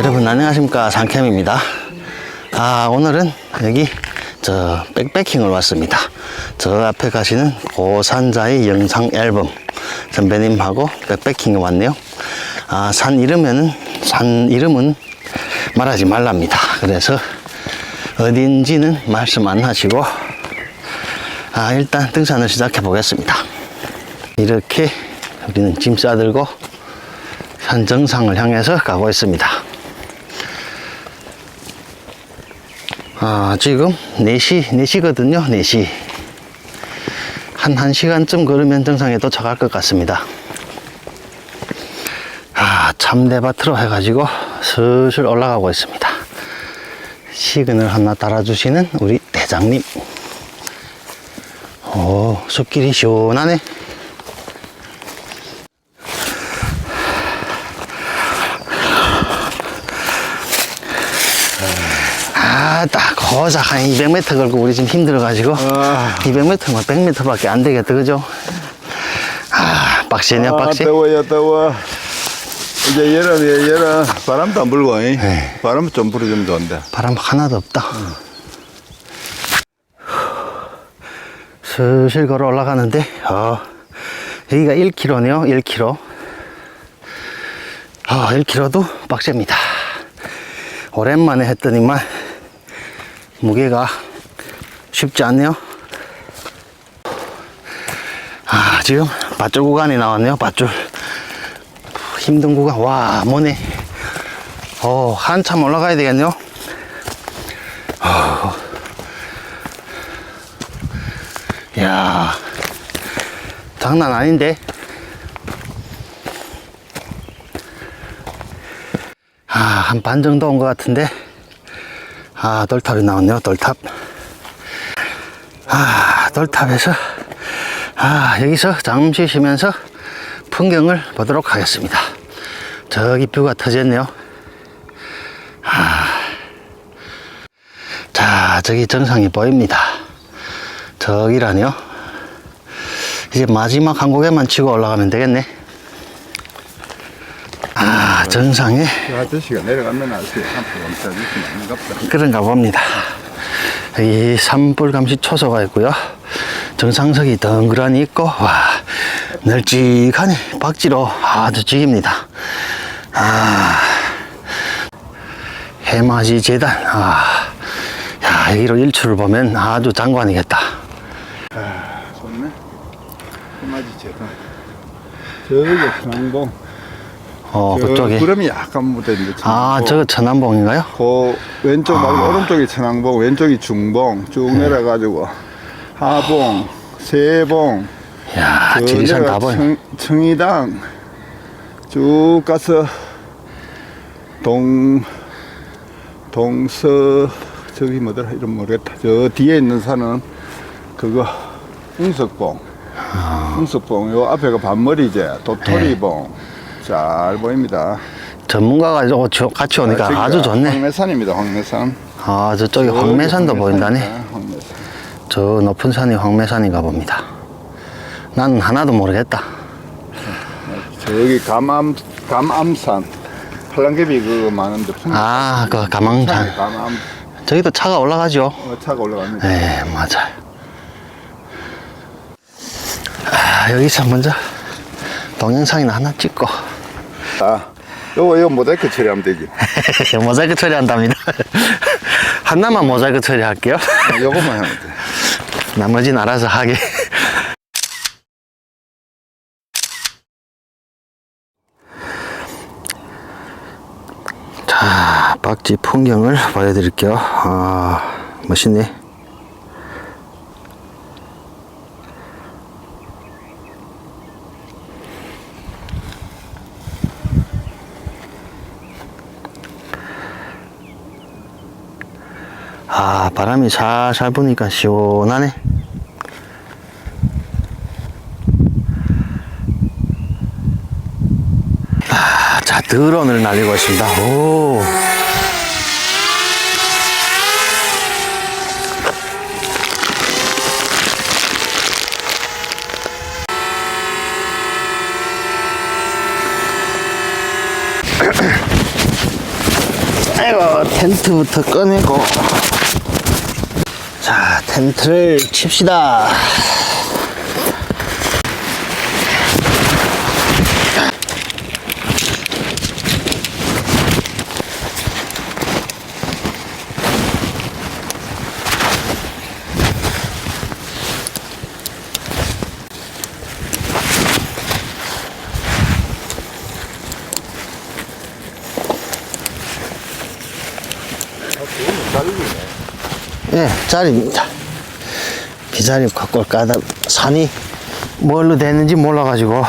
여러분 안녕하십니까. 상캠입니다. 아 오늘은 여기 저 백패킹을 왔습니다. 저 앞에 가시는 고산자의 영상 앨범 선배님하고 백패킹에 왔네요. 아 산 이름에는 산 이름은 말하지 말랍니다. 그래서 어딘지는 말씀 안 하시고 아 일단 등산을 시작해 보겠습니다. 이렇게 우리는 짐 싸들고 산 정상을 향해서 가고 있습니다 아, 지금 4시, 4시거든요, 4시. 한 1시간쯤 걸으면 정상에 도착할 것 같습니다. 아, 참대밭으로 해가지고 슬슬 올라가고 있습니다. 시그널 하나 달아주시는 우리 대장님. 오, 숲길이 시원하네. 아, 딱 고작 한 200m 걸고 우리 지금 힘들어가지고 아. 200m면 100m밖에 안 되겠다, 그죠? 아, 빡세냐, 아, 빡세? 더워요, 더워. 이제 여름이에요, 여름. 바람도 안 불고, 이. 네. 바람 좀 불어주면 좋은데. 바람 하나도 없다. 슬슬 걸어 올라가는데, 어, 여기가 1km네요, 1km. 아, 1km도 빡셉니다. 오랜만에 했더니만, 무게가 쉽지 않네요. 아, 지금 밧줄 구간이 나왔네요, 밧줄. 힘든 구간, 와, 뭐네. 어, 한참 올라가야 되겠네요. 야 장난 아닌데 아 한 반 정도 온 것 같은데 아 돌탑이 나왔네요 돌탑 아 돌탑에서 아 여기서 잠시 쉬면서 풍경을 보도록 하겠습니다 저기 뷰가 터졌네요 아. 자 저기 정상이 보입니다 저기라네요. 이제 마지막 한 고개만 치고 올라가면 되겠네. 아, 정상에 그 아저씨가 내려가면 아저씨 안 갑다. 그런가 봅니다. 여기 산불 감시 초소가 있고요. 정상석이 덩그러니 있고, 와, 널찍하니 박지로 아주 죽입니다. 아, 해맞이 재단, 아, 야, 여기로 일출을 보면 아주 장관이겠다. 좋네. 해맞이 제단. 저기 천왕봉. 어, 저 그쪽에. 구름이 약간 묻어있는데. 아, 저거 천안봉인가요? 그 왼쪽 말고 아. 오른쪽이 천왕봉, 왼쪽이 중봉 쭉 네. 내려가지고 하봉, 세봉, 야, 저 지리산 내려가 다 보여. 청, 청이당 쭉 가서 동 동서 저기 뭐더라 이름 모르겠다. 저 뒤에 있는 산은 그거 웅석봉. 아. 웅석봉 요 앞에가 반머리제 네. 도토리봉 잘 보입니다. 전문가가 저- 저 같이 오니까 저기가 아주 좋네. 황매산입니다. 황매산. 아, 저쪽에 황매산도 황매산입니다, 보인다네. 황매산. 저 높은 산이 황매산인가 봅니다. 나는 하나도 모르겠다. 저기 감암 감암산 팔랑개비 그거 많은데 풍- 아, 그 가망산. 감암 저기도 차가 올라가죠. 어, 차가 올라갑니다. 네, 맞아요. 아, 여기서 먼저 동영상이나 하나 찍고 아, 요거 이거 모자이크 처리하면 되지. 모자이크 처리한답니다. 하나만 모자이크 처리할게요. 아, 요거만 하면 돼. 나머지는 알아서 하게. 자, 박지 풍경을 보여드릴게요. 아, 멋있네. 아, 바람이 살살 부니까 시원하네. 아, 자, 드론을 날리고 있습니다. 오. 아이고, 텐트부터 꺼내고. 자, 텐트를 칩시다. 예, 자리입니다. 기자리 갖고 까다 산이 뭘로 됐는지 몰라가지고.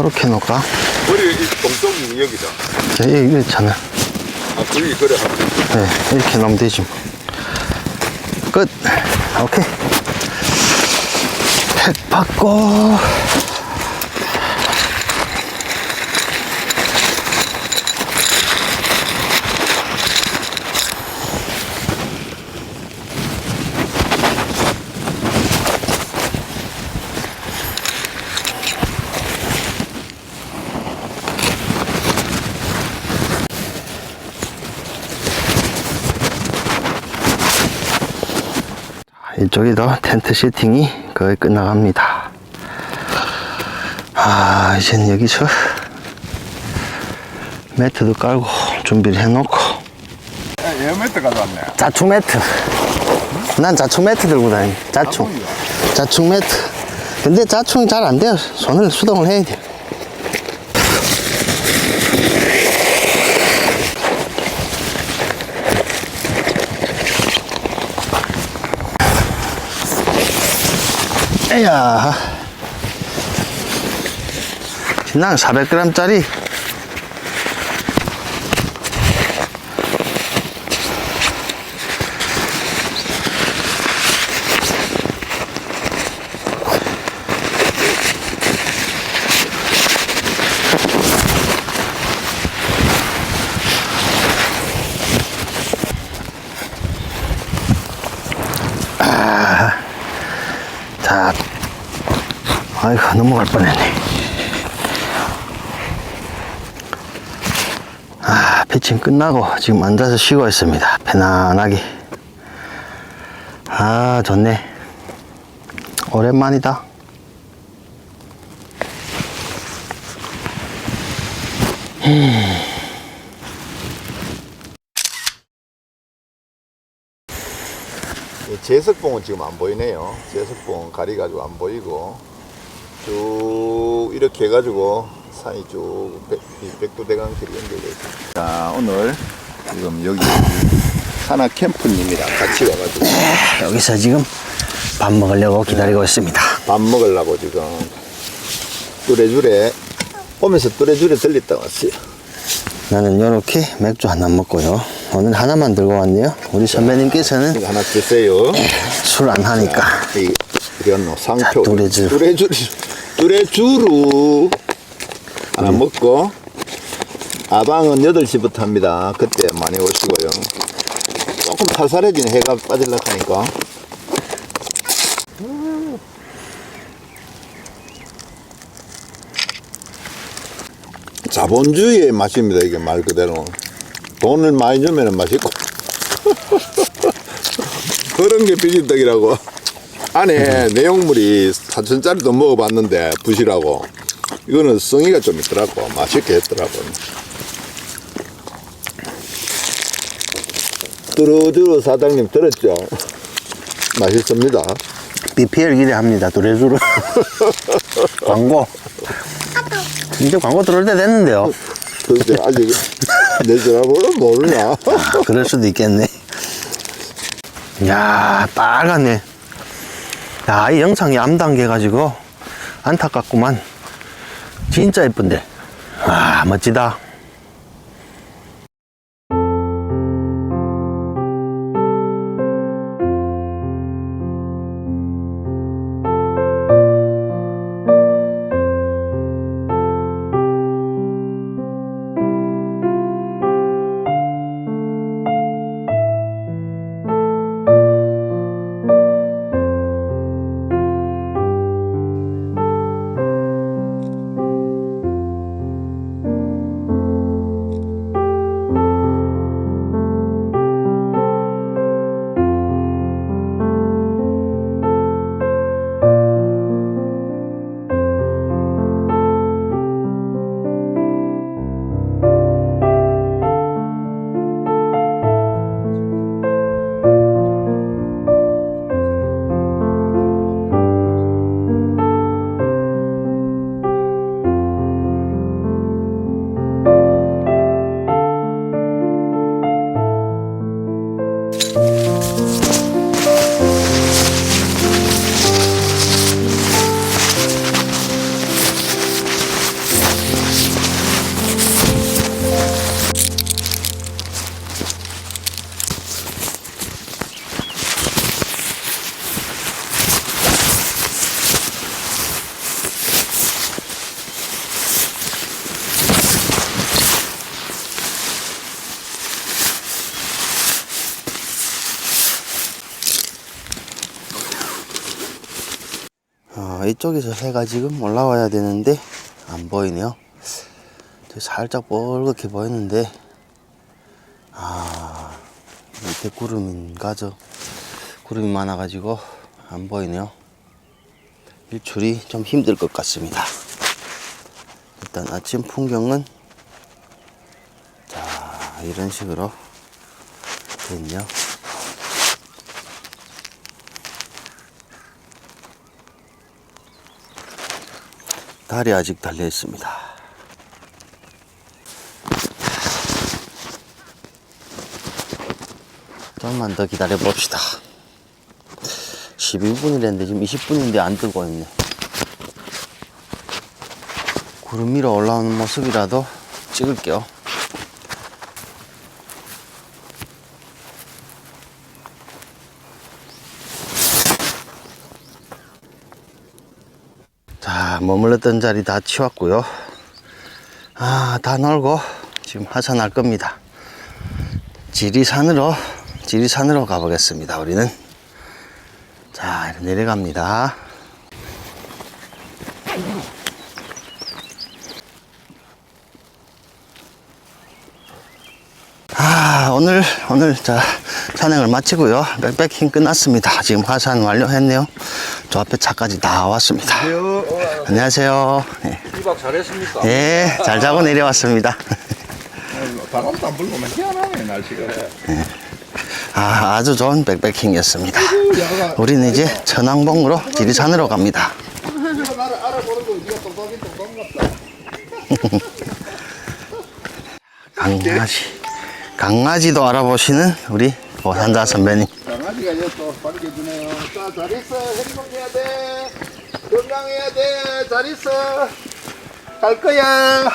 이렇게 놓을까? 우리 동쪽이 여기다. 자, 여기 있잖아. 아, 그게 그래. 네, 이렇게 놓으면 되지. 뭐. 끝. 오케이. 팩 받고. 이쪽에도 텐트 세팅이 거의 끝나갑니다. 아, 이젠 여기서 매트도 깔고 준비를 해놓고 에어매트 가져왔네. 자충 매트. 난 자충 매트 들고 다니. 자충. 자충이요? 자충 매트. 근데 자충이 잘 안 돼요. 손을 수동을 해야 돼. 에야. 난 400g짜리 넘어갈 뻔했네. 아, 피칭 끝나고 지금 앉아서 쉬고 있습니다. 편안하게. 아, 좋네. 오랜만이다. 제석봉은 지금 안 보이네요. 제석봉 가리가지고 안 보이고 쭉 이렇게 해가지고 산이 쭉 백, 이 백두대간 길이 연결돼 있습니다. 자 오늘 지금 여기 하나 캠프님이랑 같이 와가지고 여기서 지금 밥 먹으려고 기다리고 있습니다. 밥 먹으려고 지금 뚜레쥬레 오면서 뚜레쥬레 들렸다 왔어요. 나는 이렇게 맥주 하나 먹고요. 오늘 하나만 들고 왔네요. 우리 선배님께서는 이거 하나 드세요. 술 안 하니까. 이 이런 상표 뚜레쥬. 뚜레쥬 뚜레쥬루 하나 먹고 아방은 8시부터 합니다. 그때 많이 오시고요. 조금 살살해진 해가 빠질라 하니까 자본주의의 맛입니다. 이게 말 그대로 돈을 많이 주면 맛있고 그런 게 비진떡이라고. 안에 내용물이 4천짜리도 먹어봤는데 부시라고. 이거는 성의가 좀 있더라고. 맛있게 했더라고. 뚜루뚜루 사장님 들었죠? 맛있습니다. BPL 기대합니다. 두레주로. 광고. 이제 광고 들어올 때 됐는데요. 글쎄, 아직 내 전화번호 모르나? 아, 그럴 수도 있겠네. 야 빨갛네. 야, 이 영상이 암당겨가지고 안타깝구만. 진짜 예쁜데. 아, 멋지다. 저쪽에서 해가 지금 올라와야 되는데 안 보이네요. 저 살짝 뻘겋게 보이는데 아 밑에 구름인가 저 구름이 많아가지고 안 보이네요. 일출이 좀 힘들 것 같습니다. 일단 아침 풍경은 자 이런 식으로 됐네요. 달이 아직 달려 있습니다. 좀만 더 기다려 봅시다. 12분이랬는데 지금 20분인데 안 뜨고 있네. 구름 위로 올라오는 모습이라도 찍을게요. 자, 머물렀던 자리 다 치웠고요. 아, 다 놀고 지금 하산할 겁니다. 지리산으로, 지리산으로 가보겠습니다, 우리는. 자, 내려갑니다. 아, 오늘, 오늘, 자, 산행을 마치고요. 백패킹 끝났습니다. 지금 하산 완료했네요. 저 앞에 차까지 다 왔습니다. 안녕하세요. 네. 2박 잘했습니까? 예, 잘 자고 내려왔습니다. 바람도 안 불고 막 희한하네 날씨가 아, 아주 좋은 백패킹이었습니다. 우리는 이제 천왕봉으로 지리산으로 갑니다. 네가 나를 알아보는 거 네가 똑똑이 똑똑 같다 강아지. 강아지도 알아보시는 우리 오산자 선배님. 강아지가 이제 또 반겨주네요 자 잘 있어 행복해야 돼 건강해야 돼 잘 있어. 갈 거야